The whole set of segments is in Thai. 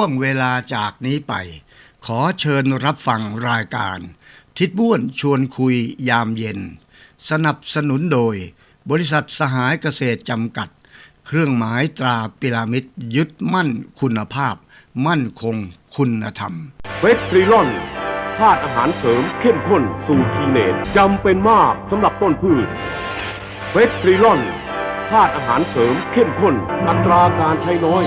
ช่วงเวลาจากนี้ไป ขอเชิญรับฟังรายการ ทิดบ้วนชวนคุยยามเย็น สนับสนุนโดย บริษัทสหายเกษตรจำกัด เครื่องหมายตราปิรามิดยึดมั่นคุณภาพ มั่นคงคุณธรรมเวสตรีลอนธาตุอาหารเสริมเข้มข้นสูตรคีเนตจำเป็นมากสำหรับต้นพืชเวสตรีลอนธาตุอาหารเสริมเข้มข้นอัตราการใช้น้อย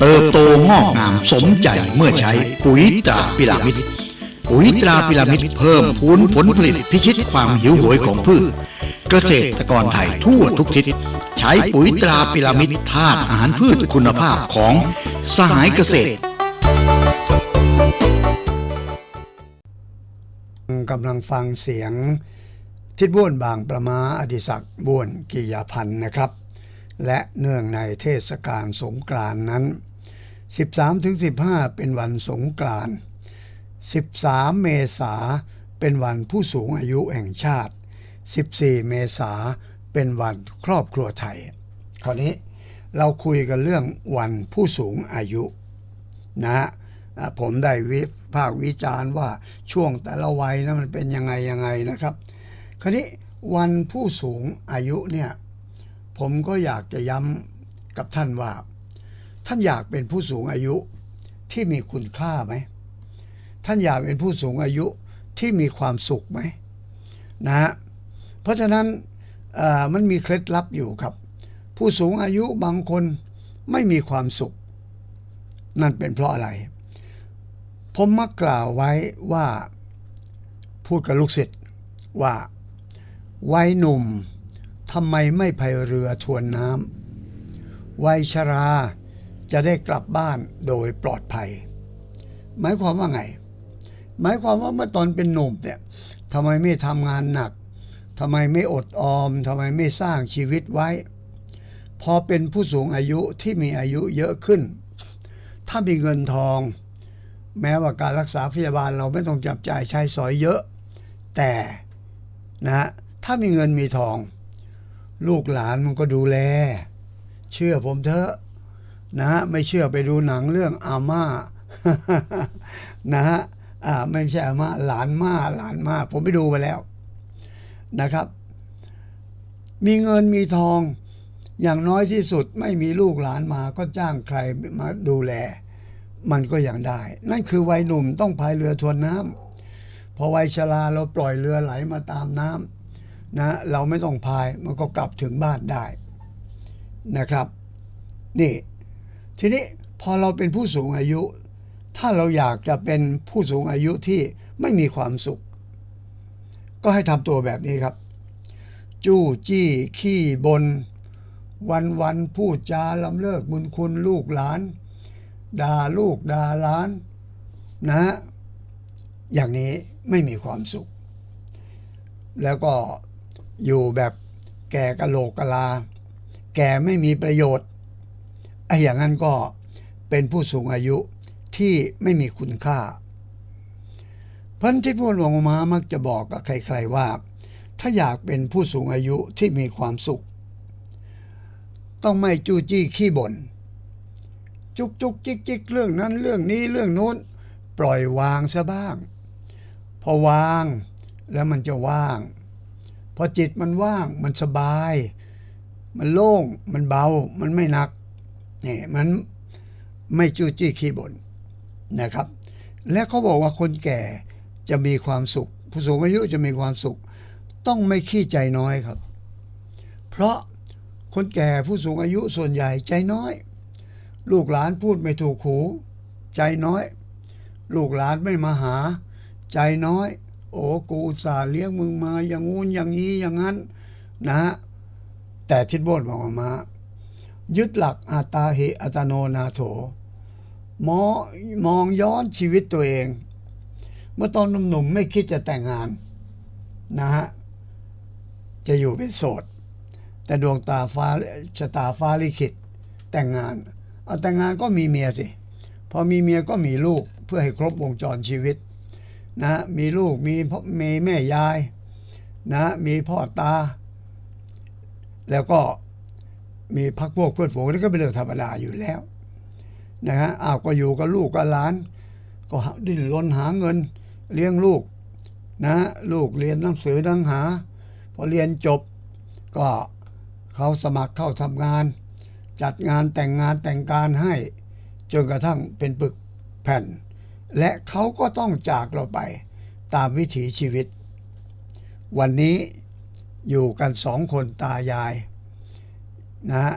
เติบโตงอกงามสมใจเมื่อใช้ปุ๋ยตราพิรามิดปุ๋ยตราพิรามิดเพิ่มพูนผลผลิตพิชิตความหิวโหยของพืช เกษตรกรไทยทั่วทุกทิศ ใช้ปุ๋ยตราพิรามิดธาตุอาหารพืชคุณภาพของสหายเกษตรกำลังฟังเสียงทิดบ้วนบางประมาอดิศักดิ์บ้วนกิยาพันธ์นะครับ และเนื่องในเทศกาลสงกรานนั้น 13-15 เป็นวันสงกรานต์13 เมษาเป็นวันผู้สูงอายุแห่งชาติ 14 เมษาเป็นวันครอบครัวไทย คราวนี้เราคุยกันเรื่องวันผู้สูงอายุนะฮะอะผมได้วิภาควิจารณ์ว่าช่วงแต่ละวัยนะมันเป็นยังไงยังไงนะครับ คราวนี้วันผู้สูงอายุเนี่ยผมก็อยากจะย้ำกับท่านว่า ท่านอยากเป็นผู้สูงอายุที่มีคุณค่าไหม ท่านอยากเป็นผู้สูงอายุที่มีความสุขไหมนะฮะเพราะฉะนั้นมันมีเคล็ดลับอยู่ครับ ผู้สูงอายุบางคนไม่มีความสุข นั่นเป็นเพราะอะไร ผมมักกล่าวไว้ว่าพูดกับลูกศิษย์ว่าวัยหนุ่มทำไมไม่พายเรือทวนน้ำวัยชรา จะได้กลับบ้านโดยปลอดภัย หมายความว่าไง หมายความว่าเมื่อตอนเป็นหนุ่มเนี่ยทำไมไม่ทำงานหนักทำไมไม่อดออมทำไมไม่สร้างชีวิตไว้ พอเป็นผู้สูงอายุที่มีอายุเยอะขึ้น ถ้ามีเงินทอง แม้ว่าการรักษาพยาบาลเราไม่ต้องจับจ่ายใช้สอยเยอะ แต่นะฮะถ้ามีเงินมีทอง ลูกหลานมันก็ดูแล เชื่อผมเถอะ นะฮะไม่เชื่อไปดูหนังเรื่องอาม่านะฮะอ่าไม่ใช่อาม่าหลานม่าหลานม่าผมไปดูมาแล้วนะครับ มีเงินมีทองอย่างน้อยที่สุดไม่มีลูกหลานมาก็จ้างใครมาดูแล มันก็ยังได้ นั่นคือวัยหนุ่มต้องพายเรือทวนน้ำพอวัยชราเราปล่อยเรือไหลมาตามน้ำนะเราไม่ต้องพายมันก็กลับถึงบ้านได้นะครับ นี่ ทีนี้พอเราเป็นผู้สูงอายุ ถ้าเราอยากจะเป็นผู้สูงอายุที่ไม่มีความสุข ก็ให้ทำตัวแบบนี้ครับ จู้จี้ขี้บน วันวันพูดจาลำเลิกบุญคุณลูกหลานด่าลูกด่าหลานนะ อย่างนี้ไม่มีความสุข แล้วก็อยู่แบบแก่กะโหลกกะลา แก่ไม่มีประโยชน์ ไอ้อย่างนั้นก็เป็นผู้สูงอายุที่ไม่มีคุณค่าพันทิพวหลวงมามักจะบอกกับใครๆว่า ถ้าอยากเป็นผู้สูงอายุที่มีความสุข ต้องไม่จู้จี้ขี้บ่นจุกจุกจิกจิกเรื่องนั้นเรื่องนี้เรื่องโน้น ปล่อยวางซะบ้าง พอวางแล้วมันจะว่าง พอจิตมันว่างมันสบาย มันโล่งมันเบามันไม่หนัก นี่มันไม่จู้จี้ขี้บ่นนะครับ และเขาบอกว่าคนแก่จะมีความสุข ผู้สูงอายุจะมีความสุข ต้องไม่ขี้ใจน้อยครับ เพราะคนแก่ผู้สูงอายุส่วนใหญ่ใจน้อย ลูกหลานพูดไม่ถูกหูใจน้อย ลูกหลานไม่มาหา ใจน้อย โอ้กูอุตส่าห์เลี้ยงมึงมาอย่างงู้นอย่างนี้อย่างนั้นนะฮะแต่ทิดโบนบอกมา ยึดหลักอาตาหิอัตโนนาโถมองมองย้อนชีวิตตัวเอง เมื่อตอนหนุ่มๆไม่คิดจะแต่งงานนะฮะจะอยู่เป็นโสด แต่ดวงตาฟ้าชะตาฟ้าลิขิตแต่งงาน เอาแต่งงานก็มีเมียสิ พอมีเมียก็มีลูกเพื่อให้ครบวงจรชีวิตนะมีลูกมีพ่อมีแม่ยายนะมีพ่อตา แล้วก็ มีพักพวกเพื่อนฝูงนี่ก็เป็นเรื่องธรรมดาอยู่แล้วนะฮะอ้าวก็อยู่กับลูกกับหลาน ก็ดิ้นรนหาเงินเลี้ยงลูกนะลูกเรียนหนังสือหนังหา พอเรียนจบก็เขาสมัครเข้าทำงาน จัดงานแต่งงานแต่งการให้จนกระทั่งเป็นปึกแผ่น และเขาก็ต้องจากเราไปตามวิถีชีวิต วันนี้อยู่กันสองคนตายาย นะฮะ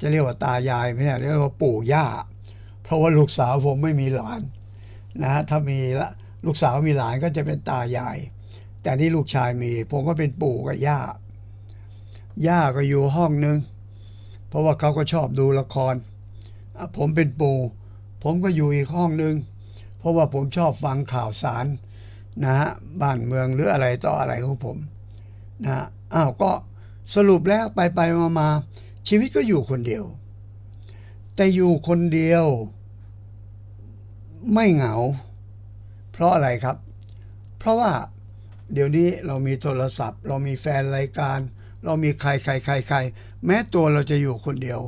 จะเรียกว่าตายายไม่ใช่เรียกว่าปู่ย่า เพราะว่าลูกสาวผมไม่มีหลานนะฮะถ้ามีละลูกสาวมีหลานก็จะเป็นตายาย แต่นี่ลูกชายมี ผมก็เป็นปู่กับย่า ย่าก็อยู่ห้องนึง เพราะว่าเขาก็ชอบดูละคร ผมเป็นปู่ ผมก็อยู่อีกห้องนึง เพราะว่าผมชอบฟังข่าวสารนะฮะบ้านเมืองหรืออะไรต่ออะไรของผมนะอ้าวก็ สรุปแล้วไปไปมามาชีวิตก็อยู่คนเดียว แต่อยู่คนเดียว ไม่เหงา เพราะอะไรครับ เพราะว่าเดี๋ยวนี้เรามีโทรศัพท์ เรามีแฟนรายการ เรามีใครใครใครใครแม้ตัวเราจะอยู่คนเดียว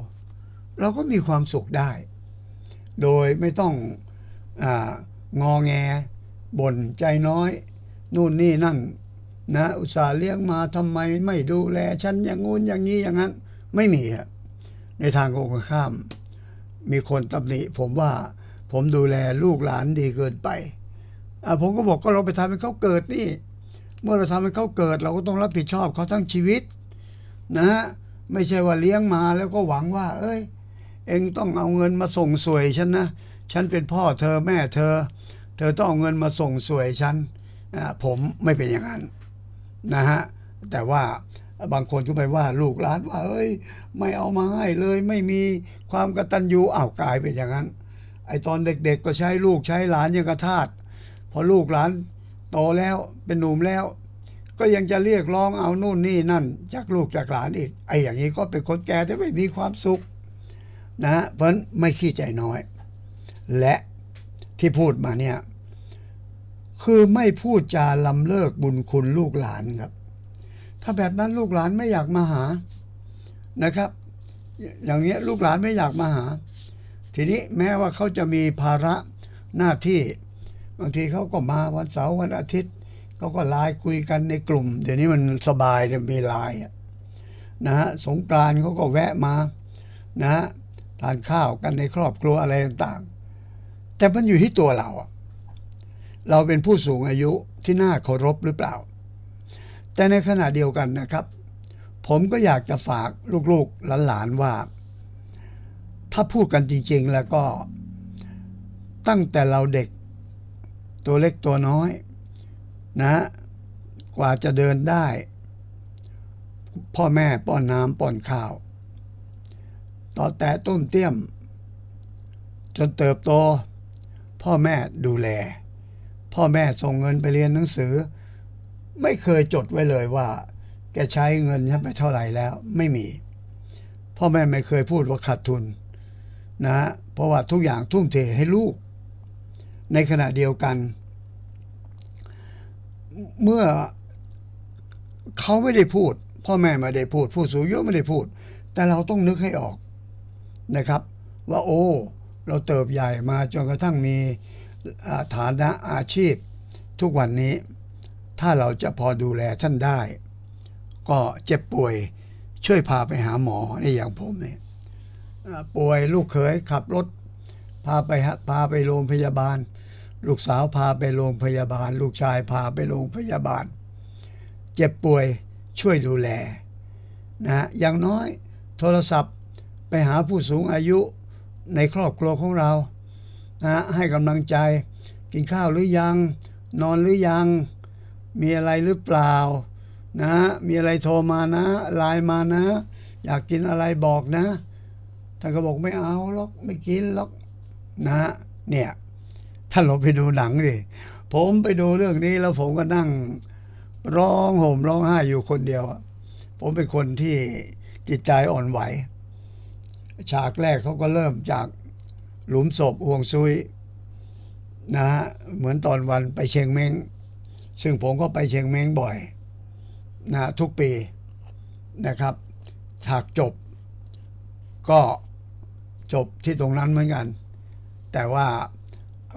เราก็มีความสุขได้ โดยไม่ต้องอางอแงบ่นใจน้อย นู่นนี่นั่น นะอุตส่าห์เลี้ยงมาทำไมไม่ดูแลฉันอย่างงู้นอย่างนี้อย่างนั้น ไม่มีอะในทางตรงกันข้าม มีคนตำหนิผมว่าผมดูแลลูกหลานดีเกินไปอะผมก็บอกก็เราไปทำให้เขาเกิดนี่ เมื่อเราทำให้เขาเกิด เราก็ต้องรับผิดชอบเขาทั้งชีวิต นะฮะไม่ใช่ว่าเลี้ยงมาแล้วก็หวังว่า เอ้ย เองต้องเอาเงินมาส่งสวยฉันนะฉันเป็นพ่อเธอแม่เธอ เธอต้องเอาเงินมาส่งสวยฉันอ่าผมไม่เป็นอย่างนั้น นะฮะแต่ว่าบางคนก็ไปว่าลูกหลานว่าเอ้ย ไม่เอามาให้เลยไม่มีความกตัญญูอ้าวกลายเป็นอย่างนั้น ไอตอนเด็กๆก็ใช้ลูกใช้หลานยังกระทาสพอลูกหลานโตแล้วเป็นหนุ่มแล้ว ก็ยังจะเรียกร้องเอานู่นนี่นั่น จากลูกจากหลานอีกไออย่างนี้ก็เป็นคนแก่ที่ไม่มีความสุขนะฮะเพราะไม่ขี้ใจน้อย และที่พูดมาเนี่ย คือไม่พูดจาลำเลิกบุญคุณลูกหลานครับ ถ้าแบบนั้นลูกหลานไม่อยากมาหานะครับ อย่างเงี้ยลูกหลานไม่อยากมาหา ทีนี้แม้ว่าเขาจะมีภาระหน้าที่ บางทีเขาก็มาวันเสาร์วันอาทิตย์เขาก็ไลน์คุยกันในกลุ่ม เดี๋ยวนี้มันสบายเนี่ยมีไลน์นะฮะสงกรานต์เขาก็แวะมานะฮะทานข้าวกันในครอบครัวอะไรต่างๆ แต่มันอยู่ที่ตัวเราอะ เราเป็นผู้สูงอายุที่น่าเคารพหรือเปล่า แต่ในขณะเดียวกันนะครับ ผมก็อยากจะฝากลูกๆหลานๆว่า ถ้าพูดกันจริงๆแล้วก็ ตั้งแต่เราเด็ก ตัวเล็กตัวน้อย นะ กว่าจะเดินได้ พ่อแม่ป้อนน้ำป้อนข้าวต่อแต่ต้นเตี้ยม จนเติบโต พ่อแม่ดูแล พ่อแม่ส่งเงินไปเรียนหนังสือ ไม่เคยจดไว้เลยว่า แกใช้เงินฉันไปเท่าไหร่แล้ว ไม่มี พ่อแม่ไม่เคยพูดว่าขาดทุนนะฮะเพราะว่าทุกอย่างทุ่มเทให้ลูก ในขณะเดียวกัน เมื่อเขาไม่ได้พูด พ่อแม่ไม่ได้พูด ผู้สูงอายุไม่ได้พูด แต่เราต้องนึกให้ออกนะครับ ว่าโอ้ เราเติบใหญ่มาจนกระทั่งมี ฐานะอาชีพ ทุกวันนี้ ถ้าเราจะพอดูแลท่านได้ ก็เจ็บป่วยช่วยพาไปหาหมอในอย่างผมเนี่ยป่วยลูกเขยขับรถ พาไปพาไปโรงพยาบาล ลูกสาวพาไปโรงพยาบาล ลูกชายพาไปโรงพยาบาล เจ็บป่วยช่วยดูแลนะอย่างน้อยโทรศัพท์ไปหาผู้สูงอายุในครอบครัวของเรา นะให้กำลังใจ กินข้าวหรือยัง นอนหรือยัง มีอะไรหรือเปล่า นะ มีอะไรโทรมานะไลน์มานะ อยากกินอะไรบอกนะท่านก็บอกไม่เอาหรอกไม่กินหรอกนะฮะเนี่ยท่านลองไปดูหนังดิผมไปดูเรื่องนี้แล้วผมก็นั่งร้องห่มร้องไห้อยู่คนเดียวผมเป็นคนที่จิตใจอ่อนไหว ฉากแรกเขาก็เริ่มจาก หลุมศพห่วงซุยนะฮะเหมือนตอนวันไปเชียงเม้งซึ่งผมก็ไปเชียงเม้งบ่อยนะทุกปีนะครับฉากจบ ก็จบที่ตรงนั้นเหมือนกัน แต่ว่า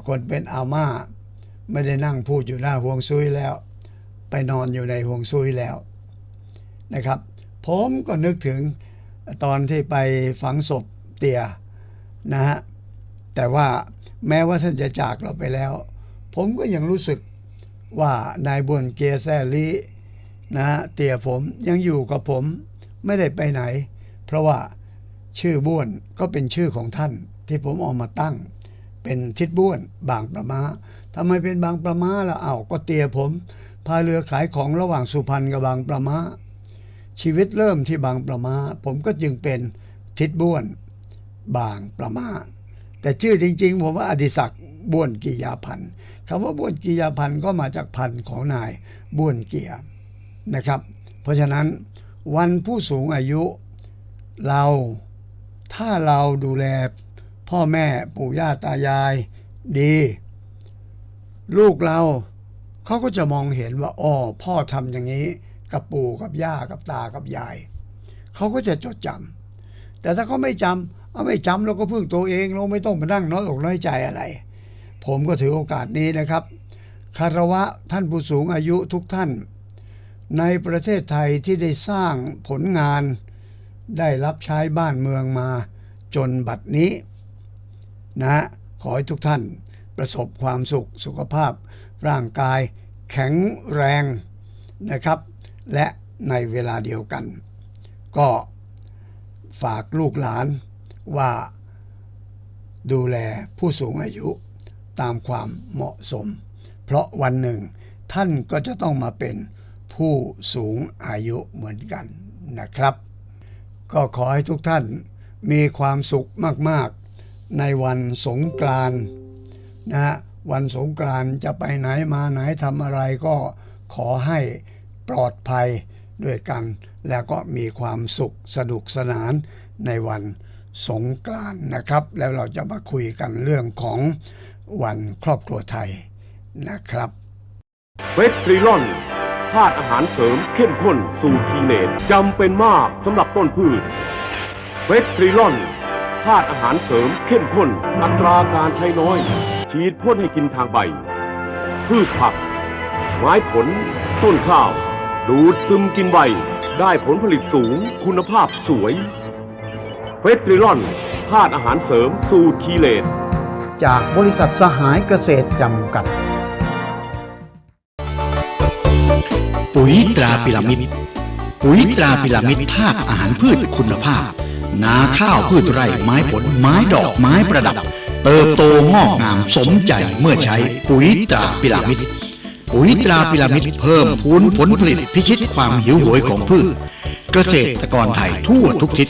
คนเป็นอาม่าไม่ได้นั่งพูดอยู่หน้าห่วงซุยแล้ว ไปนอนอยู่ในห่วงซุยแล้วนะครับ ผมก็นึกถึงตอนที่ไปฝังศพเตียนะฮะ แต่ว่าแม้ว่าท่านจะจากเราไปแล้ว ผมก็ยังรู้สึกว่านายบวนเกียแซลีนะเตียผมยังอยู่กับผมไม่ได้ไปไหน เพราะว่าชื่อบ้วนก็เป็นชื่อของท่านที่ผมเออกมาตั้ง เป็นทิดบ้วนบางประมาทำไมเป็นบางประมาล่ะเอ้าก็เตียผมพายเรือขายของระหว่างสุพรรณกับบางประมาชีวิตเริ่มที่บางประมาผมก็จึงเป็นทิดบ้วน บางประมา แต่ชื่อจริง ๆ ผมว่าอดิศักดิ์บ้วนกิยาพันธ์คำว่าบ้วนกิยาพันธ์ก็มาจากพันธ์ของนายบ้วนเกียนะครับ เพราะฉะนั้นวันผู้สูงอายุเราถ้าเราดูแลพ่อแม่ปู่ย่าตายายดี ลูกเราเขาก็จะมองเห็นว่าอ๋อพ่อทำอย่างนี้กับปู่กับย่ากับตากับยายเขาก็จะจดจำแต่ถ้าเขาไม่จำ เอาไม่จำเราก็พึ่งตัวเองเราไม่ต้องมานั่งน้อยอกน้อยใจอะไร ผมก็ถือโอกาสนี้นะครับคารวะท่านผู้สูงอายุทุกท่าน ในประเทศไทยที่ได้สร้างผลงาน ได้รับใช้บ้านเมืองมาจนบัดนี้ นะฮะขอให้ทุกท่านประสบความสุขสุขภาพ ร่างกายแข็งแรงนะครับ และในเวลาเดียวกัน ก็ฝากลูกหลาน ว่าดูแลผู้สูงอายุตามความเหมาะสม เพราะวันหนึ่งท่านก็จะต้องมาเป็นผู้สูงอายุเหมือนกันนะครับ ก็ขอให้ทุกท่านมีความสุขมากๆ ในวันสงกรานต์นะ วันสงกรานต์จะไปไหนมาไหนทำอะไรก็ขอให้ปลอดภัยด้วยกัน แล้วก็มีความสุขสนุกสนานในวัน สงกรานนะครับ แล้วเราจะมาคุยกันเรื่องของวันครอบครัวไทยนะครับเวสตรีลอนธาตุอาหารเสริมเข้มข้นสูตรทีเนตจำเป็นมากสำหรับต้นพืชเวสตรีลอนธาตุอาหารเสริมเข้มข้น อัตราการใช้น้อย ฉีดพ่นให้กินทางใบ พืชผัก ไม้ผล ต้นข้าว ดูดซึมกินใบ ได้ผลผลิตสูง คุณภาพสวย เวสตรีลอนธาตุอาหารเสริมสูตรทีเลตจากบริษัทสหายเกษตรจำกัด ปุ๋ยตราพิรามิดปุ๋ยตราพิรามิดธาตุอาหารพืชคุณภาพ นาข้าวพืชไร่ไม้ผลไม้ดอกไม้ประดับ เติบโตงอกงามสมใจเมื่อใช้ปุ๋ยตราพิรามิดปุ๋ยตราพิรามิดเพิ่มพูนผลผลิตพิชิตความหิวโหยของพืช เกษตรกรไทยทั่วทุกทิศ